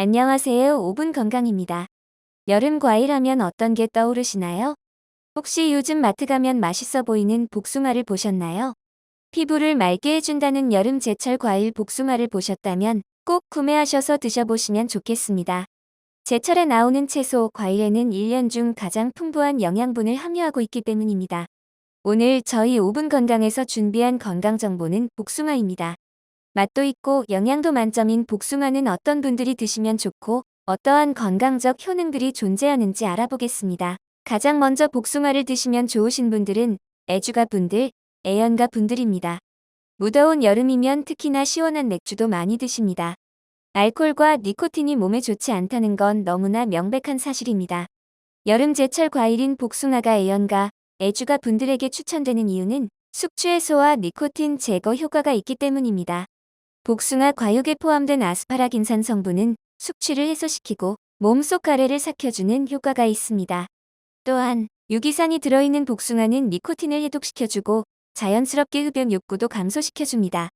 안녕하세요. 5분 건강입니다. 여름 과일 하면 어떤 게 떠오르시나요? 혹시 요즘 마트 가면 맛있어 보이는 복숭아를 보셨나요? 피부를 맑게 해준다는 여름 제철 과일 복숭아를 보셨다면 꼭 구매하셔서 드셔보시면 좋겠습니다. 제철에 나오는 채소, 과일에는 1년 중 가장 풍부한 영양분을 함유하고 있기 때문입니다. 오늘 저희 5분 건강에서 준비한 건강 정보는 복숭아입니다. 맛도 있고 영양도 만점인 복숭아는 어떤 분들이 드시면 좋고 어떠한 건강적 효능들이 존재하는지 알아보겠습니다. 가장 먼저 복숭아를 드시면 좋으신 분들은 애주가 분들, 애연가 분들입니다. 무더운 여름이면 특히나 시원한 맥주도 많이 드십니다. 알코올과 니코틴이 몸에 좋지 않다는 건 너무나 명백한 사실입니다. 여름 제철 과일인 복숭아가 애연가, 애주가 분들에게 추천되는 이유는 숙취 해소와 니코틴 제거 효과가 있기 때문입니다. 복숭아 과육에 포함된 아스파라긴산 성분은 숙취를 해소시키고 몸속 가래를 삭혀주는 효과가 있습니다. 또한 유기산이 들어있는 복숭아는 니코틴을 해독시켜주고 자연스럽게 흡연 욕구도 감소시켜줍니다.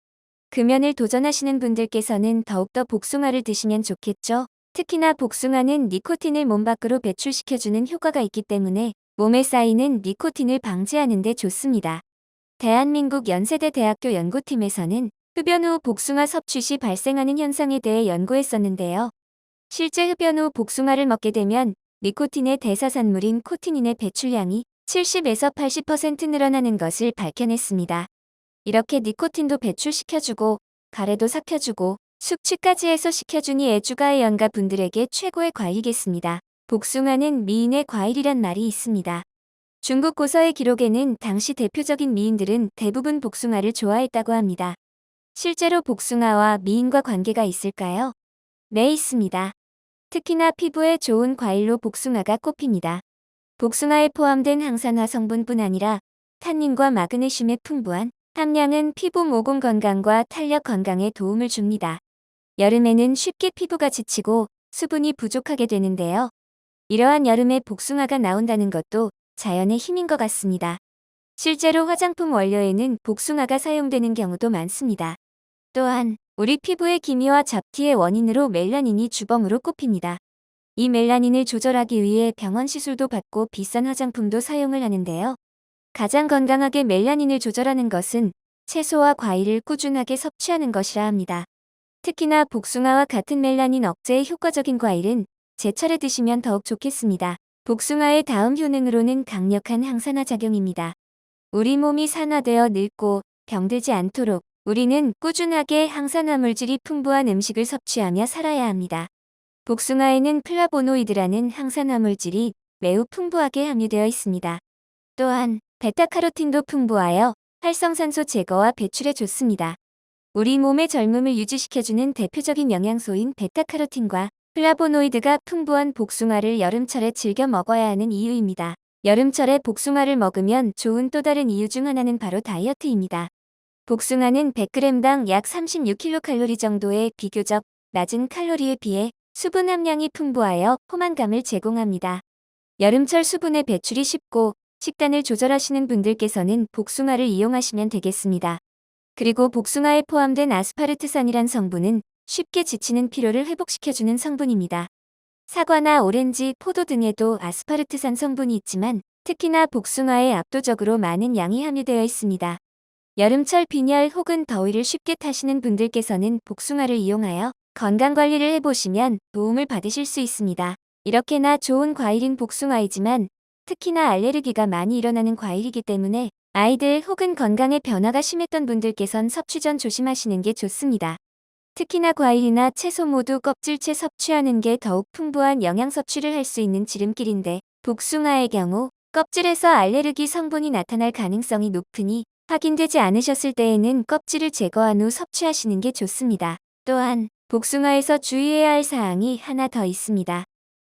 금연을 도전하시는 분들께서는 더욱더 복숭아를 드시면 좋겠죠? 특히나 복숭아는 니코틴을 몸 밖으로 배출시켜주는 효과가 있기 때문에 몸에 쌓이는 니코틴을 방지하는 데 좋습니다. 대한민국 연세대 대학교 연구팀에서는 흡연 후 복숭아 섭취 시 발생하는 현상에 대해 연구했었는데요. 실제 흡연 후 복숭아를 먹게 되면 니코틴의 대사산물인 코티닌의 배출량이 70에서 80% 늘어나는 것을 밝혀냈습니다. 이렇게 니코틴도 배출시켜주고 가래도 삭혀주고 숙취까지 해소시켜주니 애주가의 연가 분들에게 최고의 과일이겠습니다. 복숭아는 미인의 과일이란 말이 있습니다. 중국 고서의 기록에는 당시 대표적인 미인들은 대부분 복숭아를 좋아했다고 합니다. 실제로 복숭아와 미인과 관계가 있을까요? 네, 있습니다. 특히나 피부에 좋은 과일로 복숭아가 꼽힙니다. 복숭아에 포함된 항산화 성분뿐 아니라 탄닌과 마그네슘의 풍부한 함량은 피부 모공 건강과 탄력 건강에 도움을 줍니다. 여름에는 쉽게 피부가 지치고 수분이 부족하게 되는데요. 이러한 여름에 복숭아가 나온다는 것도 자연의 힘인 것 같습니다. 실제로 화장품 원료에는 복숭아가 사용되는 경우도 많습니다. 또한 우리 피부의 기미와 잡티의 원인으로 멜라닌이 주범으로 꼽힙니다. 이 멜라닌을 조절하기 위해 병원 시술도 받고 비싼 화장품도 사용을 하는데요. 가장 건강하게 멜라닌을 조절하는 것은 채소와 과일을 꾸준하게 섭취하는 것이라 합니다. 특히나 복숭아와 같은 멜라닌 억제에 효과적인 과일은 제철에 드시면 더욱 좋겠습니다. 복숭아의 다음 효능으로는 강력한 항산화 작용입니다. 우리 몸이 산화되어 늙고 병들지 않도록 우리는 꾸준하게 항산화 물질이 풍부한 음식을 섭취하며 살아야 합니다. 복숭아에는 플라보노이드라는 항산화 물질이 매우 풍부하게 함유되어 있습니다. 또한 베타카로틴도 풍부하여 활성산소 제거와 배출에 좋습니다. 우리 몸의 젊음을 유지시켜주는 대표적인 영양소인 베타카로틴과 플라보노이드가 풍부한 복숭아를 여름철에 즐겨 먹어야 하는 이유입니다. 여름철에 복숭아를 먹으면 좋은 또 다른 이유 중 하나는 바로 다이어트입니다. 복숭아는 100g당 약 36kcal 정도의 비교적 낮은 칼로리에 비해 수분 함량이 풍부하여 포만감을 제공합니다. 여름철 수분의 배출이 쉽고 식단을 조절하시는 분들께서는 복숭아를 이용하시면 되겠습니다. 그리고 복숭아에 포함된 아스파르트산이란 성분은 쉽게 지치는 피로를 회복시켜주는 성분입니다. 사과나 오렌지, 포도 등에도 아스파르트산 성분이 있지만 특히나 복숭아에 압도적으로 많은 양이 함유되어 있습니다. 여름철 빈혈 혹은 더위를 쉽게 타시는 분들께서는 복숭아를 이용하여 건강관리를 해보시면 도움을 받으실 수 있습니다. 이렇게나 좋은 과일인 복숭아이지만 특히나 알레르기가 많이 일어나는 과일이기 때문에 아이들 혹은 건강에 변화가 심했던 분들께선 섭취 전 조심하시는 게 좋습니다. 특히나 과일이나 채소 모두 껍질째 섭취하는 게 더욱 풍부한 영양 섭취를 할 수 있는 지름길인데 복숭아의 경우 껍질에서 알레르기 성분이 나타날 가능성이 높으니 확인되지 않으셨을 때에는 껍질을 제거한 후 섭취하시는 게 좋습니다. 또한 복숭아에서 주의해야 할 사항이 하나 더 있습니다.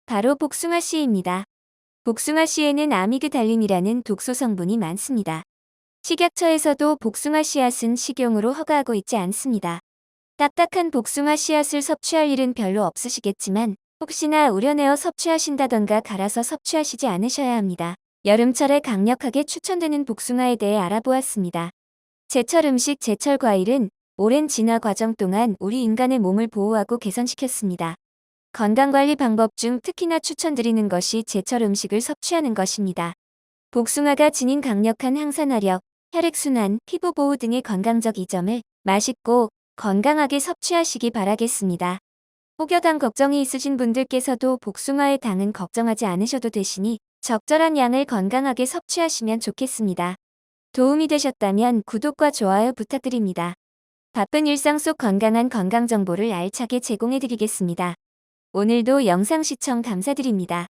바로 복숭아 씨입니다. 복숭아 씨에는 아미그달린이라는 독소 성분이 많습니다. 식약처에서도 복숭아 씨앗은 식용으로 허가하고 있지 않습니다. 딱딱한 복숭아 씨앗을 섭취할 일은 별로 없으시겠지만 혹시나 우려내어 섭취하신다던가 갈아서 섭취하시지 않으셔야 합니다. 여름철에 강력하게 추천되는 복숭아에 대해 알아보았습니다. 제철 음식 제철 과일은 오랜 진화 과정 동안 우리 인간의 몸을 보호하고 개선시켰습니다. 건강관리 방법 중 특히나 추천드리는 것이 제철 음식을 섭취하는 것입니다. 복숭아가 지닌 강력한 항산화력, 혈액순환, 피부 보호 등의 건강적 이점을 맛있고 건강하게 섭취하시기 바라겠습니다. 혹여당 걱정이 있으신 분들께서도 복숭아의 당은 걱정하지 않으셔도 되시니 적절한 양을 건강하게 섭취하시면 좋겠습니다. 도움이 되셨다면 구독과 좋아요 부탁드립니다. 바쁜 일상 속 건강한 건강 정보를 알차게 제공해 드리겠습니다. 오늘도 영상 시청 감사드립니다.